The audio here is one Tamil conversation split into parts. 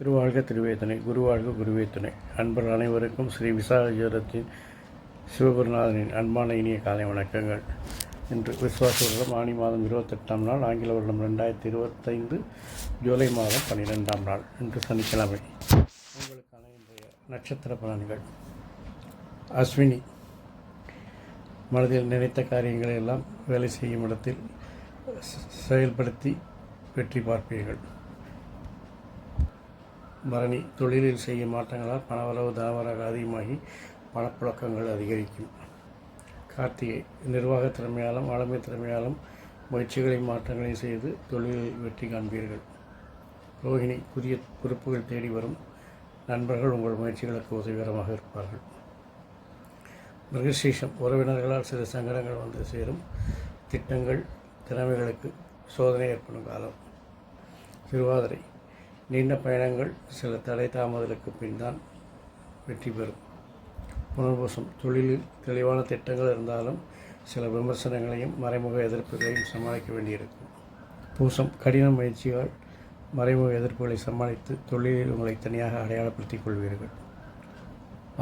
திருவாழ்க திருவேதனை குருவாழ்க குருவேத்தனை. அன்பர் அனைவருக்கும் ஸ்ரீ விசாகஜரத்தின் சிவகுருநாதனின் அன்பான இனிய காலை வணக்கங்கள். இன்று விஸ்வாச வருடம் ஆணி மாதம் இருபத்தெட்டாம் நாள் ஆங்கில வருடம் ரெண்டாயிரத்தி இருபத்தைந்து ஜூலை மாதம் பன்னிரெண்டாம் நாள் இன்று சனிக்கிழமை. நட்சத்திர பலன்கள். அஸ்வினி மனதில் நினைத்த காரியங்களை எல்லாம் வேலை செய்யும் இடத்தில் செயல்படுத்தி வெற்றி பார்ப்பீர்கள். பரணி தொழிலில் செய்யும் மாற்றங்களால் பணவரவு தனவரவு அதிகமாகி பணப்புழக்கங்கள் அதிகரிக்கும். கார்த்திகை நிர்வாக திறமையாலும் ஆளுமை திறமையாலும் முயற்சிகளையும் மாற்றங்களையும் செய்து தொழிலில் வெற்றி காண்பீர்கள். ரோஹிணி புதிய பொறுப்புகள் தேடி வரும் நண்பர்கள் உங்கள் முயற்சிகளுக்கு உதவிகரமாக இருப்பார்கள். மிருகசீஷம் உறவினர்களால் சில சங்கடங்கள் வந்து சேரும். திட்டங்கள் திறமைகளுக்கு சோதனை ஏற்படும் காலம். திருவாதிரை நீண்ட பயணங்கள் சில தடை தாமதங்களுக்கு பின்தான் வெற்றி பெறும். புனர்பூசம் தொழிலில் தெளிவான திட்டங்கள் இருந்தாலும் சில விமர்சனங்களையும் மறைமுக எதிர்ப்புகளையும் சமாளிக்க வேண்டியிருக்கும். பூசம் கடின முயற்சியால் மறைவு எதிர்ப்புகளை சமாளித்து தொழிலில் உங்களை தனியாக அடையாளப்படுத்திக் கொள்வீர்கள்.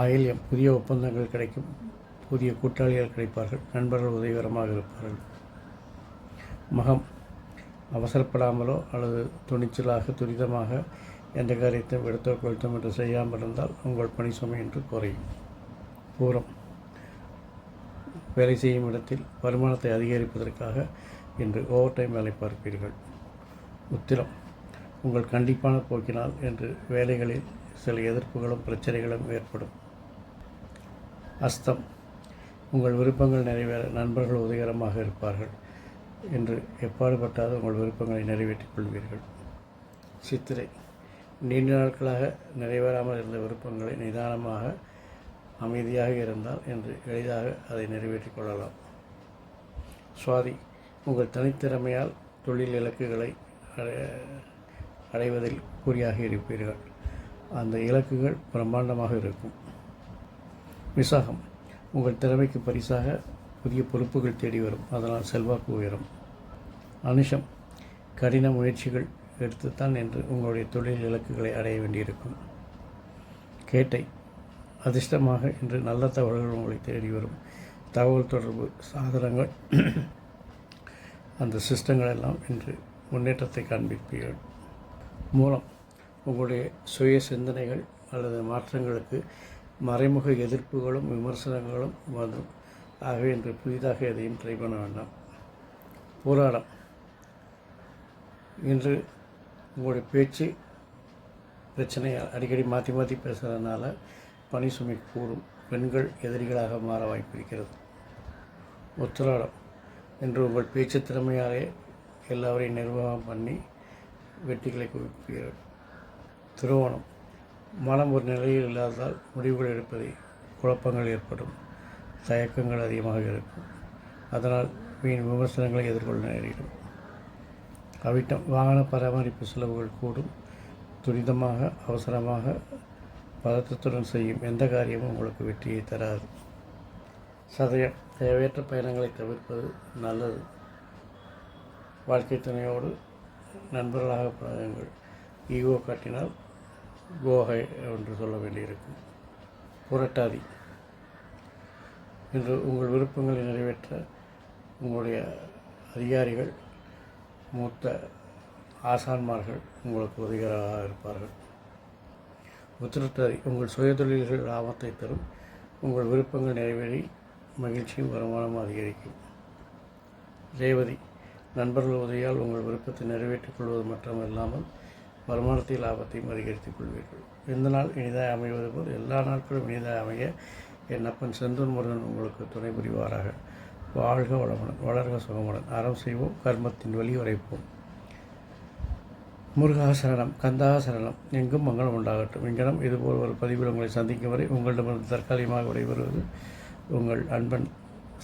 ஆயில்யம் புதிய ஒப்பந்தங்கள் கிடைக்கும். புதிய கூட்டாளிகள் கிடைப்பார்கள். நண்பர்கள் உதவிகரமாக இருப்பார்கள். மகம் அவசரப்படாமலோ அல்லது துணிச்சலாக துரிதமாக எந்த காரியத்தையும் எடுத்தோ கொளுத்தம் என்று செய்யாமல் இருந்தால் உங்கள் பணி சுமை என்று குறையும். பூரம் வேலை செய்யும் இடத்தில் வருமானத்தை அதிகரிப்பதற்காக இன்று ஓவர் டைம் வேலை பார்ப்பீர்கள். உத்திரம் உங்கள் கண்டிப்பான போக்கினால் என்று வேலைகளில் சில எதிர்ப்புகளும் பிரச்சனைகளும் ஏற்படும். அஸ்தம். உங்கள் விருப்பங்கள் நிறைவேற நண்பர்கள் உதயகரமாக இருப்பார்கள் என்று எப்பாடுபட்டாத உங்கள் விருப்பங்களை நிறைவேற்றிக் கொள்வீர்கள். சித்திரை. நீண்ட நாட்களாக நிறைவேறாமல் இருந்த விருப்பங்களை நிதானமாக அமைதியாக இருந்தால் என்று எளிதாக அதை நிறைவேற்றிக் கொள்ளலாம். சுவாதி. உங்கள் தனித்திறமையால் தொழில் இலக்குகளை அடைவதில் குறியாக இருப்பீர்கள். அந்த இலக்குகள் பிரம்மாண்டமாக இருக்கும். விசாகம். உங்கள் திறமைக்கு பரிசாக புதிய பொறுப்புகள் தேடி வரும். அதனால் செல்வாக்கு உயரும். அனுஷம். கடின முயற்சிகள் எடுத்துத்தான் என்று உங்களுடைய தொழில் இலக்குகளை அடைய வேண்டியிருக்கும். கேட்டை. அதிர்ஷ்டமாக இன்று நல்ல தகவல்கள் உங்களை தேடி வரும். தகவல் தொடர்பு சாதனங்கள். அந்த சிஸ்டங்கள் எல்லாம் இன்று முன்னேற்றத்தை காண்பிப்பீர்கள். மூலம் உங்களுடைய சுய சிந்தனைகள் அல்லது மாற்றங்களுக்கு மறைமுக எதிர்ப்புகளும் விமர்சனங்களும் வரும் ஆகவே இன்று புதிதாக எதையும் ட்ரை பண்ண வேண்டாம். போராடம். இன்று உங்களுடைய பேச்சு பிரச்சனை அடிக்கடி மாற்றி மாற்றி பேசுகிறதுனால பணி சுமை கூடும். பெண்கள் எதிரிகளாக மாற வாய்ப்பு இருக்கிறது. உத்திராடம் இன்று உங்கள் பேச்சு திறமையாலே எல்லாவரையும் நிர்வாகம் பண்ணி வெற்றிகளை குவிப்பீர்கள் திருவோணம் மனம் ஒரு நிலையில் இல்லாததால் முடிவுகள் எடுப்பதில் குழப்பங்கள் ஏற்படும். தயக்கங்கள் அதிகமாக இருக்கும். அதனால் வீண் விமர்சனங்களை எதிர்கொள்ள நேரிடும். அவிட்டம் வாகன பராமரிப்பு செலவுகள் கூடும். துரிதமாக அவசரமாக பதற்றத்துடன் செய்யும் எந்த காரியமும் உங்களுக்கு வெற்றியை தராது. சதயம். தேவையற்ற பயணங்களை தவிர்ப்பது நல்லது. வாழ்க்கை துணையோடு நண்பர்களாக பழகுங்கள். ஈகோ காட்டினால் கோகை என்று சொல்ல வேண்டியிருக்கும். புரட்டாதி. இன்று உங்கள் விருப்பங்களை நிறைவேற்ற உங்களுடைய அதிகாரிகள் மூத்த ஆசான்மார்கள் உங்களுக்கு உதவிகராக இருப்பார்கள். உத்திரட்டாதி. உங்கள் சுயதொழில்கள் லாபத்தை தரும். உங்கள் விருப்பங்கள் நிறைவேறி மகிழ்ச்சியும் வருமானமும் அதிகரிக்கும். ரேவதி. நண்பர்கள் உதவியால் உங்கள் விருப்பத்தை நிறைவேற்றிக் கொள்வது மட்டுமல்லாமல் வருமானத்தை லாபத்தையும் அதிகரித்துக் கொள்வீர்கள். இந்த நாள் இனிதாக அமைவது போல் எல்லா நாட்களும் இனிதாக அமைய என் அப்பன் செந்தூர் முருகன் உங்களுக்கு துணை புரிவாராக. வாழ்க வளமுடன் வளர்க சுகமுடன். அறம் செய்வோம் கர்மத்தின் வழி உரைப்போம். முருகாசரணம் கந்தாசரணம் எங்கும் மங்களம் உண்டாகட்டும். இங்கனம் இதுபோல் ஒரு பதிவில் உங்களை சந்திக்கும் வரை உங்களிடமிருந்து தற்காலிகமாக விடைபெறுவது உங்கள் அன்பன்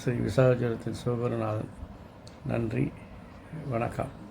ஸ்ரீ விசாகஜலத்தின் சிவகுருநாதன் நன்றி. வணக்கம்.